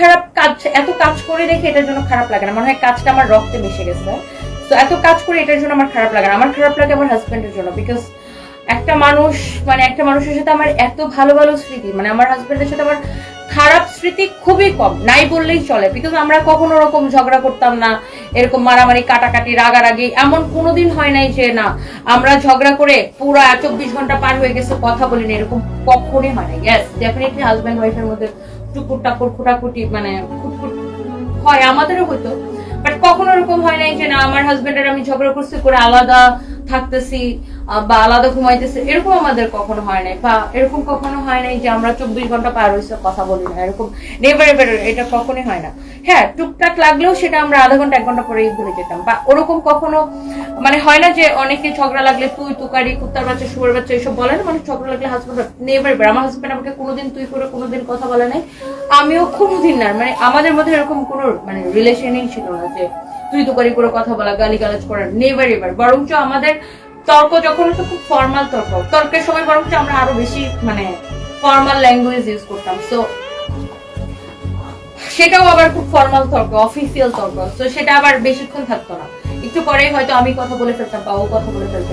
খারাপ কাজ, এত কাজ করে রেখে এটার জন্য খারাপ লাগে না। মনে হয় কাজটা আমার রক্তে মিশে গেছে। তো এত কাজ করে এটার জন্য আমার খারাপ লাগে আমার খারাপ লাগে আমার হাজব্যান্ডের জন্য বিকজ একটা মানুষ মানে একটা মানুষের সাথে আমার এত ভালো ভালো স্মৃতি মানে আমার হাজবেন্ডের সাথে আমার খারাপ স্মৃতি খুবই কম। নাই বললেই চলে বিকজ আমরা কখনো ওরকম ঝগড়া করতাম না, এরকম মারামারি, কাটাকাটি, রাগারাগি, এমন কোনোদিন হয় নাই যে না, আমরা ঝগড়া করে পুরা চব্বিশ ঘণ্টা পার হয়ে গেছে, কথা বলিনি এরকম কখনই হয় না ইয়েস ডেফিনেটলি হাজব্যান্ড ওয়াইফের মধ্যে টুকুর টাকুর খুটাকুটি মানে খুটখুট হয়, আমাদেরও হতো বাট কখনো এরকম হয় নাই যে না, আমার হাজবেন্ড আর আমি ঝগড়া করছি, করে আলাদা থাকতেছি বা আলাদা ঘুমাইতেছি, এরকম আমাদের কখনো হয় নাই। বা এরকম কখনো হয় নাই যে আমরা চব্বিশ ঘণ্টা পার হয়েছে কথা বলি না, এরকম নেভার এভার এটা কখনোই হয় না। হ্যাঁ টুকটাক লাগলেও সেটা আমরা আধা ঘণ্টা, এক ঘণ্টা পরেই ভুলে যেতাম। বা ওরকম কখনো মানে হয় না যে অনেকে ঝগড়া লাগলে তুই তুকারি, কুত্তার বাচ্চা, শুয়ার বাচ্চা, এসব বলে না। মানে ঝগড়া লাগলে হাজবেন্ড নেভার আমার হাজবেন্ড আমাকে কোনোদিন তুই করে, কোনোদিন কথা বলে নাই। আমিও কোনোদিন না। মানে আমাদের মধ্যে এরকম কোনো মানে রিলেশনই ছিল না যে তুই তুকারি করে কথা বলা গালি গালাজ করা নেভার এভার বরঞ্চ আমাদের তর্ক যখন হতো, খুব ফর্মাল তর্ক। তর্কের সময় বরঞ্চ আমরা আরও বেশি মানে ফর্মাল ল্যাঙ্গুয়েজ ইউজ করতাম। সো সেটাও আবার খুব ফর্মাল তর্ক অফিসিয়াল তর্ক, তো সেটা আবার বেশিক্ষণ থাকতো না। একটু পরেই হয়তো আমি কথা বলে ফেলতাম বা ও কথা বলে ফেলতো।